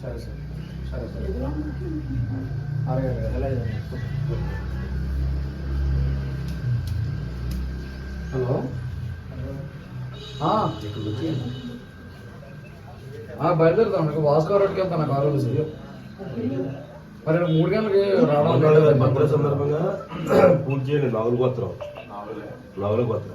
సరే సరే. సరే సరే. హలో? బయలుదేరుతాం నాకు భాస్కర్ రోడ్కి వెళ్తాను నాకు ఆ రోజు మరి మూడు గంటలకి రావడం మంగళ సందర్భంగా పూజ చేయండి నవలు గోత్రం నవలు గోత్రం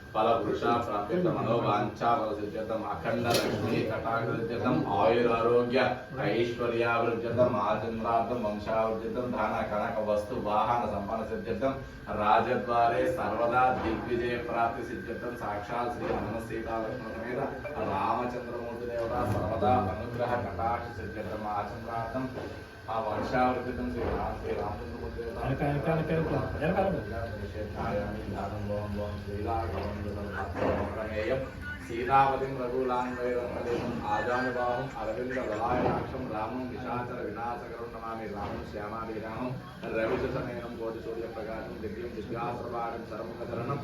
ఫలపురుష ప్రాప్యత మనోవాంఛా అఖండ లక్ష్మీ కటాక్షిద్ధ్యతం ఆయురారోగ్య ఐశ్వర్యావృద్ధ్యతం ఆచంద్రార్థం వంశావృద్ధ్యతం ధాన కనక వస్తు వాహన సంపన్న సిద్ధ్యతం రాజద్వారే సర్వదా దిగ్విజయ ప్రాప్తి సిద్ధ్యతం సాక్షాత్ శ్రీ హనుమ సీతాలక్ష్మణ మీద రామచంద్రమూర్తి దేవత సర్వదా అనుగ్రహ కటాక్ష సిద్ధ్యతం ఆచంద్రార్థం ఆ వంశావృద్ధితం శ్రీ రామ శ్రీ రామచంద్రమూర్తి వెనక, వెనక, వెనక, వెనక, దేవత సీతావతిం రఘులాన్వైరమలేం ఆజానుబాహం అరవింద వలాయనాక్షం రామం విశాచర వినాశకరం నమామి రామం శ్యామాభిరామం రవిశనయనం కోటి సూర్యప్రకాశం దివ్యం దివ్యాశ్రవాణం సర్వశరణం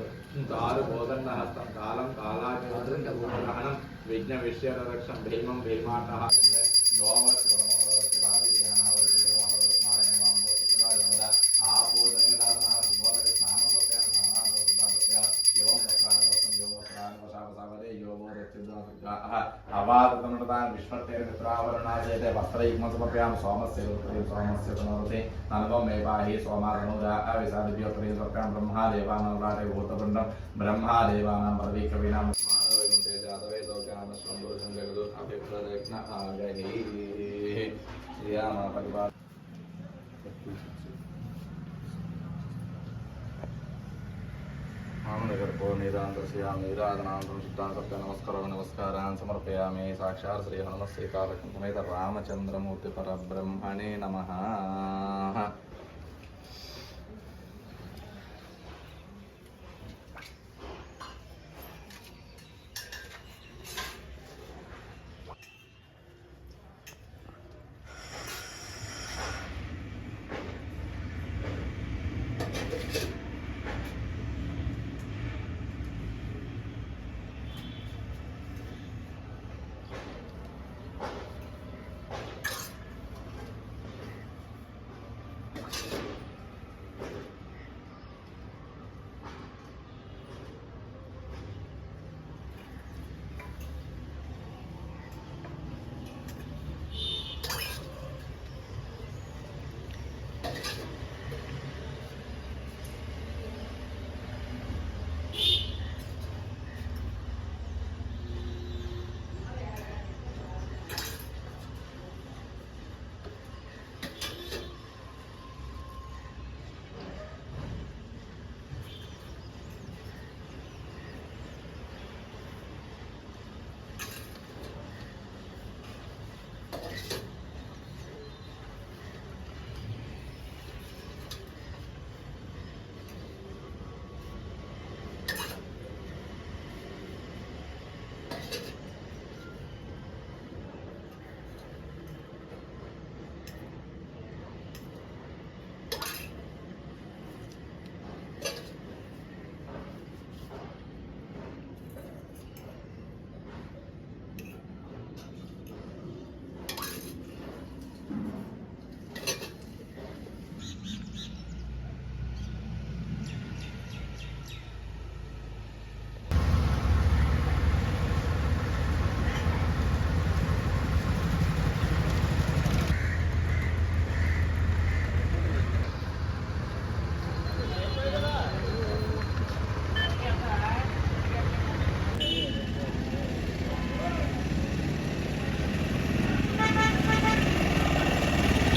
దారు బోధన్న హస్తం కాలం కాలాగ్రహణం విఘ్న విశ్వరక్షం భీమం భీమాట అవాదతమృతాన్ విశ్వతే మిత్రావరణాశయతే వస్త్రైక్మ సమర్పయామ సోమస్య రుత్రయం సోమస్య పునరుతే ననవం మే పాహి సోమాదనుదా విశాదిభ్యోత్తరయం సమర్పయామ బ్రహ్మా దేవానాం రాటే భూతబృందం निरान्तरस्यामि निराधनान्तरं शुद्धां सत्य नमस्कारो नमस्कारान् समर्पयामि साक्षात् श्री हनुमसीतालक्ष्मण समेत रामचन्द्रमूर्तिपरब्रह्मणे नमः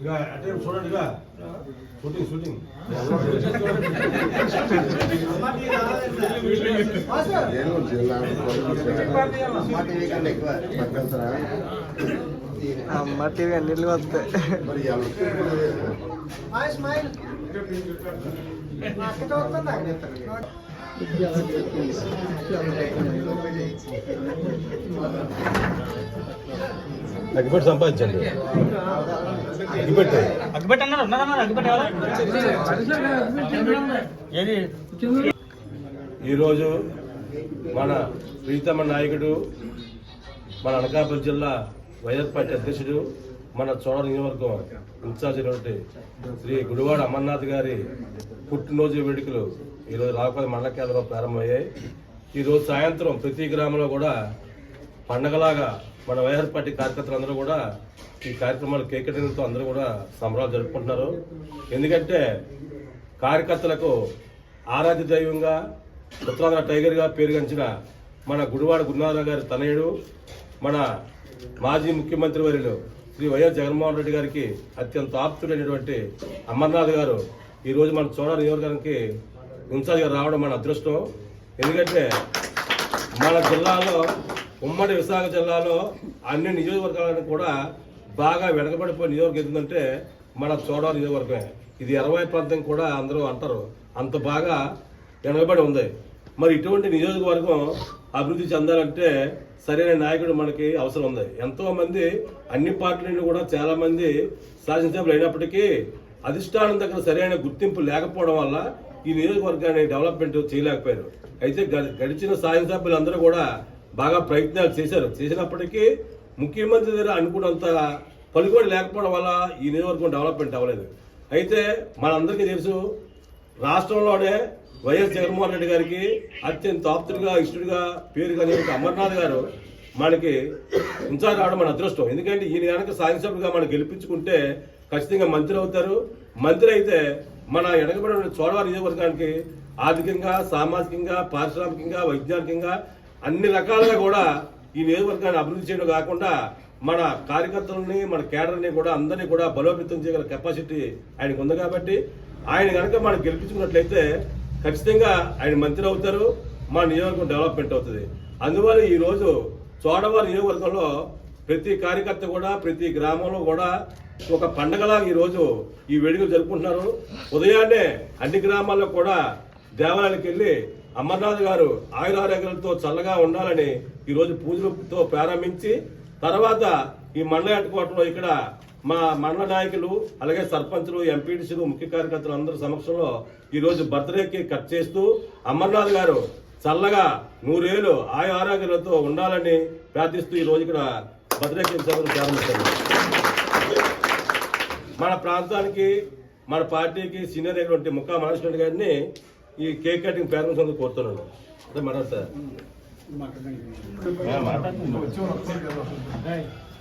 ఇక అంటే చూడండి ఇక షూటింగ్ షూటింగ్ నేను జిల్లా అమ్మ టీవీ అన్నిట్లు వస్తాయి. అగ్గిపెట్టి సంపాదించండి. అగ్గిపెట్టి. అగ్గిపెట్టి అన్నారు ఉన్నదన్నారు అగ్గిపెట్టి ఎవరు? ఏది? ఈరోజు మన ప్రీతమ నాయకుడు మన అనకాపల్లి జిల్లా వైఎస్ పార్టీ అధ్యక్షుడు మన చోడ నియోజకవర్గం ఇన్ఛార్జ్ అయినటువంటి శ్రీ గుడివాడ అమర్నాథ్ గారి పుట్టినరోజు వేడుకలు ఈరోజు రాకపోతే మండల కేంద్రంలో ప్రారంభమయ్యాయి. ఈరోజు సాయంత్రం ప్రతి గ్రామంలో కూడా పండగలాగా మన వైఎస్ పార్టీ కార్యకర్తలందరూ కూడా ఈ కార్యక్రమాలు కేకటంతో అందరూ కూడా సంబరాలు జరుపుకుంటున్నారు. ఎందుకంటే కార్యకర్తలకు ఆరాధ్య దైవంగా ఉత్తరాంధ్ర టైగర్గా పేరుగంచిన మన గుడివాడ గురునాథరావు గారి తనయుడు మన మాజీ ముఖ్యమంత్రి వర్యులు శ్రీ వైఎస్ జగన్మోహన్ రెడ్డి గారికి అత్యంత ఆప్తుడైనటువంటి అమర్నాథ్ గారు ఈరోజు మన చోడ నియోజకవర్గానికి ఇన్ఛార్జ్గా రావడం మన అదృష్టం. ఎందుకంటే మన జిల్లాలో ఉమ్మడి విశాఖ జిల్లాలో అన్ని నియోజకవర్గాలను కూడా బాగా వెనకబడిపోయిన నియోజకవర్గం ఏంటంటే మన చోడవరం నియోజకవర్గమే. ఇది ఇరవై ప్రాంతం కూడా అందరూ అంటారు. అంత బాగా వెనకబడి ఉంది. మరి ఇటువంటి నియోజకవర్గం అభివృద్ధి చెందాలంటే సరైన నాయకుడు మనకి అవసరం ఉంది. ఎంతో మంది అన్ని పార్టీలను కూడా చాలా మంది శాసనసభ్యులు అయినప్పటికీ అధిష్టానం దగ్గర సరైన గుర్తింపు లేకపోవడం వల్ల ఈ నియోజకవర్గాన్ని డెవలప్మెంట్ చేయలేకపోయారు. అయితే గ- గడిచిన శాసనసభ్యులు అందరూ కూడా బాగా ప్రయత్నాలు చేశారు. చేసినప్పటికీ ముఖ్యమంత్రి దగ్గర అనుకున్నంత పలుకుబడి లేకపోవడం వల్ల ఈ నియోజకవర్గం డెవలప్మెంట్ అవ్వలేదు. అయితే మనందరికీ తెలుసు రాష్ట్రంలోనే వైఎస్ జగన్మోహన్ రెడ్డి గారికి అత్యంత ఆప్తుడిగా ఇష్టడిగా పేరు కలిగిన అమర్నాథ్ గారు మనకి ఇన్ఛార్జ్ రావడం మన అదృష్టం. ఎందుకంటే ఈయన కనుక శాసనసభ్యుడిగా మనం గెలిపించుకుంటే ఖచ్చితంగా మంత్రి అవుతారు. మంత్రి అయితే మన వెనకబడిన చోడవారి నియోజకవర్గానికి ఆర్థికంగా సామాజికంగా పారిశ్రామికంగా వైజ్ఞానికంగా అన్ని రకాలుగా కూడా ఈ నియోజకవర్గాన్ని అభివృద్ధి చేయడం కాకుండా మన కార్యకర్తలని మన కేడర్ని కూడా అందరినీ కూడా బలోపేతం చేయగల కెపాసిటీ ఆయనకు ఉంది కాబట్టి ఆయన కనుక మనం గెలిపించుకున్నట్లయితే ఖచ్చితంగా ఆయన మంత్రి అవుతారు మా నియోజకవర్గం డెవలప్మెంట్ అవుతుంది. అందువల్ల ఈరోజు చోడవారి నియోజకవర్గంలో ప్రతి కార్యకర్త కూడా ప్రతి గ్రామంలో కూడా ఒక పండగలా ఈ రోజు ఈ వేడుకలు జరుపుకుంటున్నారు. ఉదయాన్నే అన్ని గ్రామాల్లో కూడా దేవాలయానికి వెళ్ళి అమర్నాథ్ గారు ఆయురారోగ్యాలతో చల్లగా ఉండాలని ఈరోజు పూజలతో ప్రారంభించి తర్వాత ఈ మండల హెడ్ క్వార్టర్లో ఇక్కడ మా మండల నాయకులు అలాగే సర్పంచులు ఎంపీటీసీలు ముఖ్య కార్యకర్తలు అందరి సమక్షంలో ఈ రోజు బర్త్డే కేక్ కట్ చేస్తూ అమర్నాథ్ గారు చల్లగా నూరేళ్ళు ఆయు ఆరోగ్యాలతో ఉండాలని ప్రార్థిస్తూ ఈ రోజు ఇక్కడ బర్త్డే కేక్ సభను మన ప్రాంతానికి మన పార్టీకి సీనియర్ అయినటువంటి ముక్కా మనస్వామి గారిని ఈ కేక్ కటింగ్ ప్రారంభించేందుకు కోరుతున్నాను. అదే మాట సార్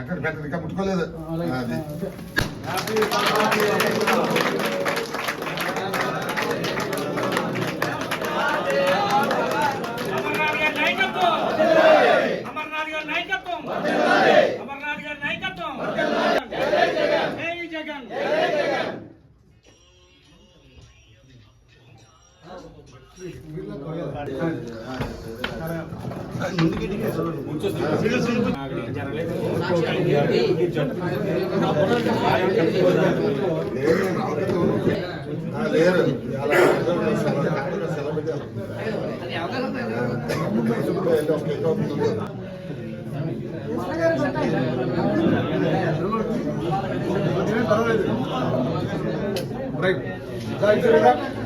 అక్కడ పెట్టదు ఇంకా ముట్టుకోలేదు. రైట్ రైట్ కదా దగ్గర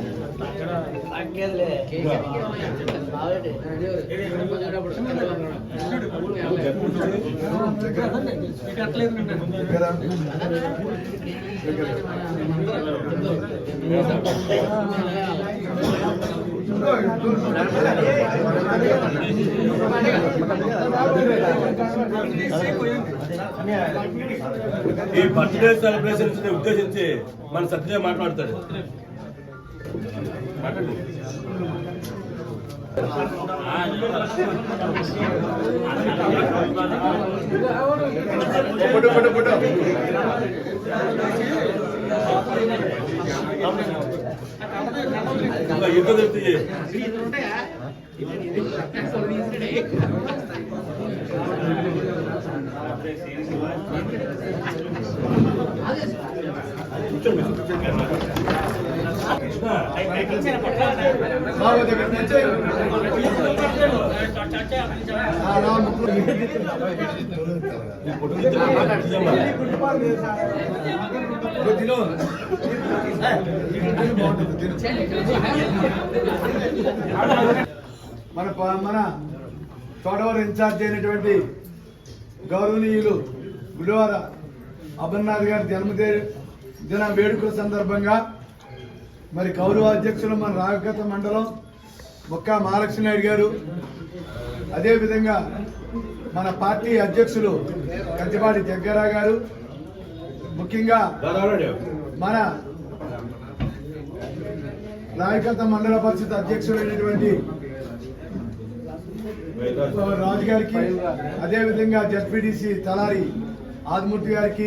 ఈ బర్త్డే సెలబ్రేషన్స్ని ఉద్దేశించి మన సత్య మాట్లాడతాడు మాట్లాడు. ఫోటో ఫోటో ఫోటో ఇంకా యుద్ధ చెప్తే బాగా మన మన తోటవారు ఇన్ఛార్జ్ అయినటువంటి గౌరవనీయులు గుడివార అమర్నాథ్ గారి జన్మదిన దిన వేడుకల సందర్భంగా మరి కౌరవ అధ్యక్షులు మన రాగత మండలం ముక్కా మహాలక్ష్మి నాయుడు గారు అదేవిధంగా మన పార్టీ అధ్యక్షులు కంచిపాటి జగ్గారా గారు ముఖ్యంగా మన రాయకత మండల పరిషత్ అధ్యక్షుడైనటువంటి రాజు గారికి అదేవిధంగా జడ్పీటీసీ తలారి ఆదిమూర్తి గారికి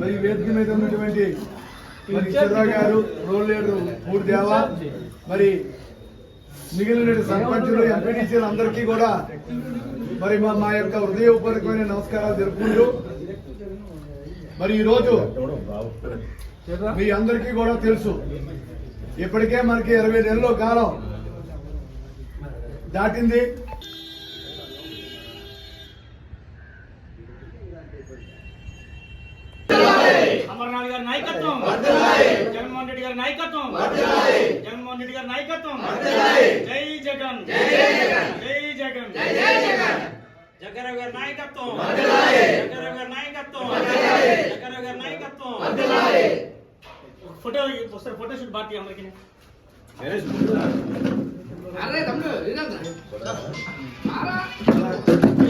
మరి వేదిక మీద ఉన్నటువంటి మరి కిషోర్రావు గారు రోల్ లీడర్ మూడు దేవా మరి మిగిలిన సర్పంచులు ఎంపీటీసీలు అందరికీ కూడా మరి మా మా యొక్క హృదయపూర్వకమైన నమస్కారాలు జరుపుకుంటూ మరి ఈరోజు మీ అందరికీ కూడా తెలుసు. ఇప్పటికే మనకి ఇరవై నెలల కాలం దాటింది. అమర్నాథ్ గారి నాయకత్వం. జగన్మోహన్ రెడ్డి గారి నాయకత్వం. జగన్మోహన్ రెడ్డి గారి నాయకత్వం. జై జగన్. జై జగన్. జగరావు గారి నాయకత్వం. జగరావు గారి నాయకత్వం. జగరావు గారి నాయకత్వం. ఫోటో ఒకసారి ఫోటో షూట్ బాటి అందరికి.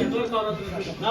ఎంతవరకు కవర్ అవుతుంది నా,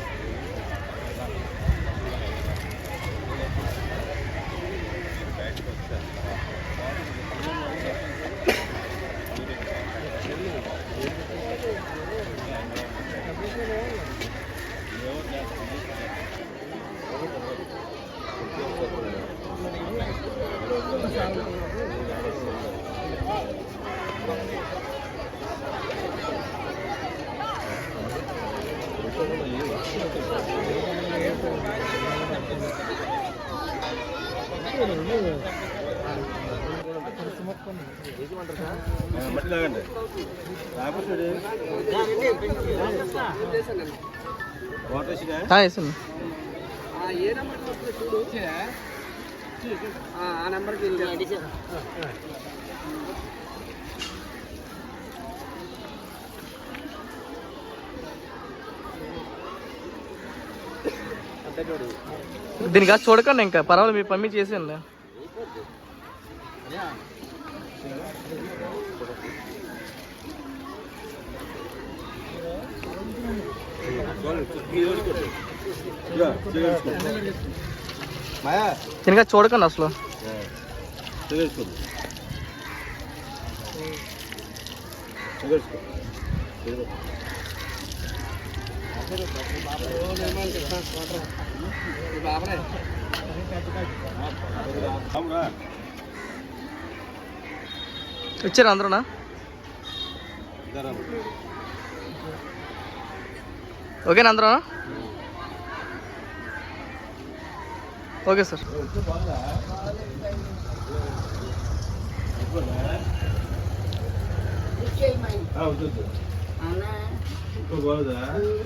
మట్టి తాగండి రాకపోతే వాటర్ వచ్చినా వేసాను దీనికి కాదు చూడకండి ఇంకా. పర్వాలేదు మీ పని చేసేయండి. తినగా చూడకండి అసలు. ఇచ్చారు అందరూనా? ఓకేనా అందరూ ఓకే సార్.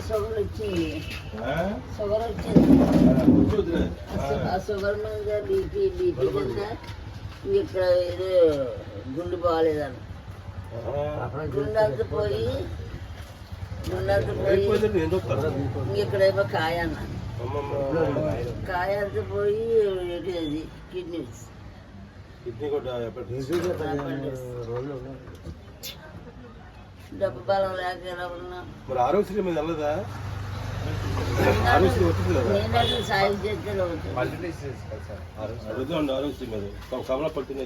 షుగర్ వచ్చింది ఆ? షుగర్ వచ్చింది కూర్చోద్దులే. ఆ షుగర్ మీద బీపీ బీపీ కింద ఇక్కడ ఏదో గుండె బాగాలేదని గుండె అంత పోయి గుండె అంత పోయి. ఇక్కడేమో కాయ అన్న అమ్మమ్మ. కాయ అంత పోయి అది కిడ్నీ కూడా హెపటైటిస్. డబ్బు బలం లేక ఎలా ఉన్నా. మరి ఆరోగ్యశ్రీ మీద వెళ్ళదా? సాయం చేస్తే కమలా పట్టింది